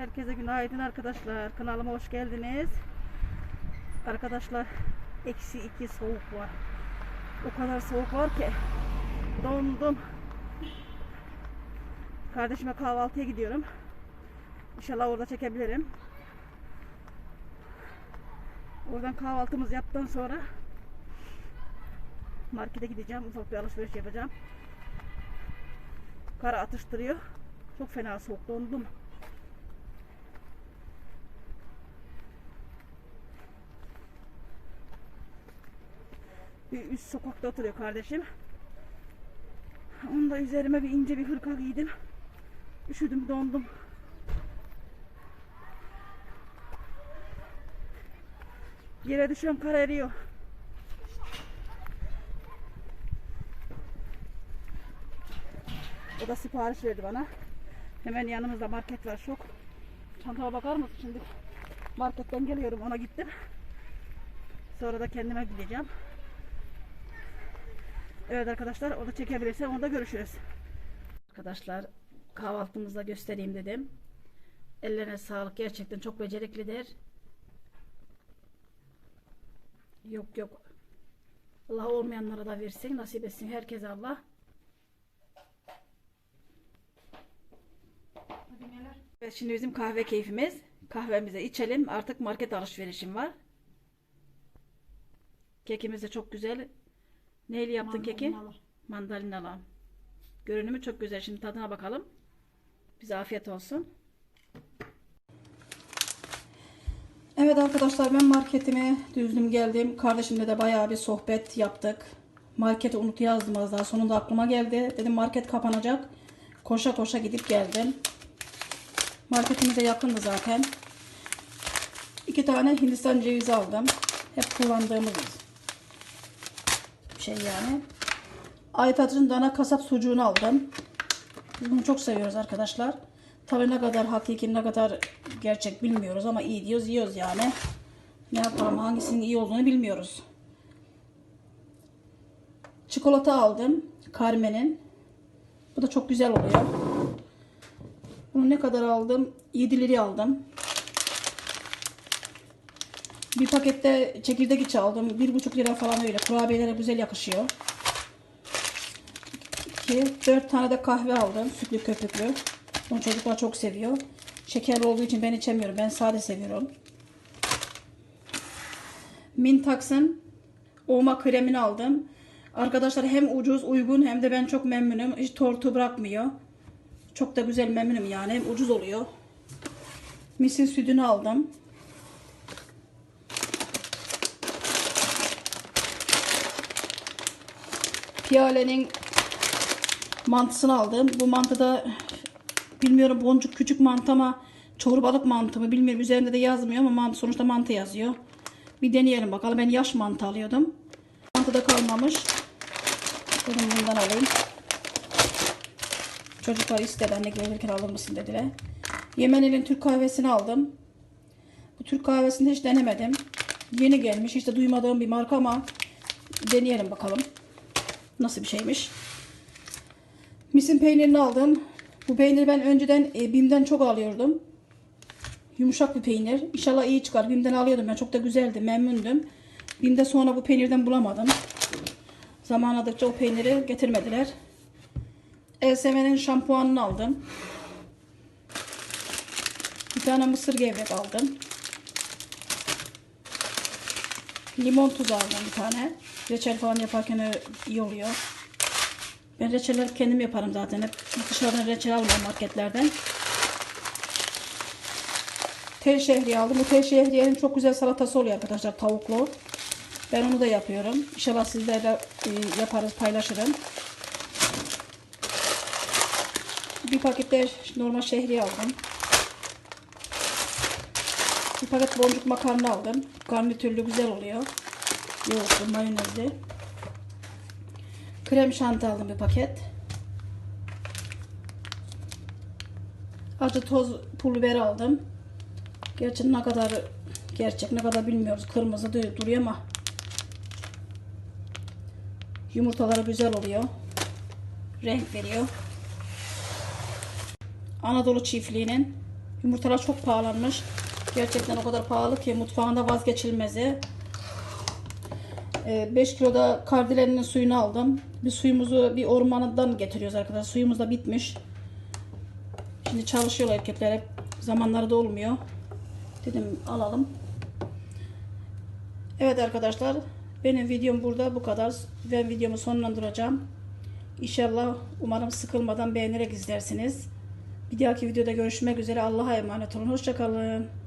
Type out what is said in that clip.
Herkese günaydın arkadaşlar. Kanalıma hoş geldiniz. Arkadaşlar eksi iki soğuk var. O kadar soğuk var ki dondum. Kardeşime kahvaltıya gidiyorum. İnşallah orada çekebilirim. Oradan kahvaltımızı yaptıktan sonra markete gideceğim. Ufak bir alışveriş yapacağım. Kar atıştırıyor. Çok fena soğuk dondum. Bir üst sokakta oturuyor kardeşim. Onu da üzerime bir ince bir hırka giydim. Üşüdüm, dondum. Yere düşüyorum, kar eriyor. O da sipariş verdi bana. Hemen yanımızda market var çok. Çantama bakar mısın şimdi? Marketten geliyorum ona gittim. Sonra da kendime gideceğim. Evet arkadaşlar orada çekebilirsem orada görüşürüz. Arkadaşlar kahvaltımızda göstereyim dedim. Ellerine sağlık gerçekten çok beceriklidir. Yok yok. Allah olmayanlara da versin nasip etsin herkese Allah. Evet şimdi bizim kahve keyfimiz. Kahvemizi içelim. Artık market alışverişim var. Kekimiz de çok güzel. Neyle yaptın keki? Mandalinalı. Mandalinalı. Görünümü çok güzel. Şimdi tadına bakalım. Bize afiyet olsun. Evet arkadaşlar ben marketime düzdüm geldim. Kardeşimle de bayağı bir sohbet yaptık. Markete unut yazdım az daha. Sonunda aklıma geldi. Dedim market kapanacak. Koşa koşa gidip geldim. Marketimize yakındı zaten. İki tane Hindistan cevizi aldım. Hep kullandığımız şey yani. Aytaç'ın dana kasap sucuğunu aldım. Biz bunu çok seviyoruz arkadaşlar. Tabii ne kadar hakiki ne kadar gerçek bilmiyoruz ama iyi diyoruz yiyoruz yani. Ne yapalım hangisinin iyi olduğunu bilmiyoruz. Çikolata aldım. Carmen'in. Bu da çok güzel oluyor. Bunu ne kadar aldım? 7 liraya aldım. Bir pakette çekirdek içi aldım. 1,5 lira falan öyle. Kurabiyelere güzel yakışıyor. 2, 4 tane de kahve aldım. Sütlü köpüklü. Bunu çocuklar çok seviyor. Şekerli olduğu için ben içemiyorum. Ben sade seviyorum. Mintax'ın olma kremini aldım. Arkadaşlar hem ucuz uygun hem de ben çok memnunum. Hiç tortu bırakmıyor. Çok da güzel memnunum yani. Hem ucuz oluyor. Misin sütünü aldım. Piyale'nin mantısını aldım. Bu mantıda bilmiyorum boncuk küçük mantı ama çorbalık mantı mı bilmiyorum. Üzerinde de yazmıyor ama mantı sonuçta mantı yazıyor. Bir deneyelim bakalım. Ben yaş mantı alıyordum. Mantı da kalmamış. Dedim bundan alayım. Çocuklar istedi anne gelirken alır mısın dediler. Yemenil'in Türk kahvesini aldım. Bu Türk kahvesini hiç denemedim. Yeni gelmiş. Hiç de duymadığım bir marka ama deneyelim bakalım. Nasıl bir şeymiş. Misin peynirini aldım. Bu peyniri ben önceden e, Bim'den çok alıyordum. Yumuşak bir peynir. İnşallah iyi çıkar. Bim'den alıyordum ben. Çok da güzeldi. Memnundum. Bim'de sonra bu peynirden bulamadım. Zaman aldıkça o peyniri getirmediler. Elseme'nin şampuanını aldım. Bir tane mısır gevrek aldım. Limon tuzu aldım bir tane. Reçel falan yaparken iyi oluyor. Ben reçeller kendim yaparım zaten. Hep dışarıdan reçel almıyorum marketlerden. Tel şehriye aldım. Bu tel şehriyenin çok güzel salatası oluyor arkadaşlar tavuklu. Ben onu da yapıyorum. İnşallah sizlerle e, yaparız, paylaşırım. Bir paket de normal şehriye aldım. Bir paket boncuk makarna aldım. Garnitürlü güzel oluyor. Yoğurtlu, mayonezli. Krem şanti aldım bir paket. Acı toz pul biber aldım. Gerçi ne kadar gerçek ne kadar bilmiyoruz. Kırmızı du- duruyor ama yumurtaları güzel oluyor. Renk veriyor. Anadolu çiftliğinin Yumurtalar çok pahalanmış. Gerçekten o kadar pahalı ki mutfağında vazgeçilmezi. 5 kiloda kardilerinin suyunu aldım. Bir suyumuzu bir ormandan getiriyoruz arkadaşlar. Suyumuz da bitmiş. Şimdi çalışıyorlar erkekler hep. Zamanları da olmuyor. Dedim alalım. Evet arkadaşlar. Benim videom burada bu kadar. Ben videomu sonlandıracağım. İnşallah umarım sıkılmadan beğenerek izlersiniz. Bir dahaki videoda görüşmek üzere. Allah'a emanet olun. Hoşçakalın.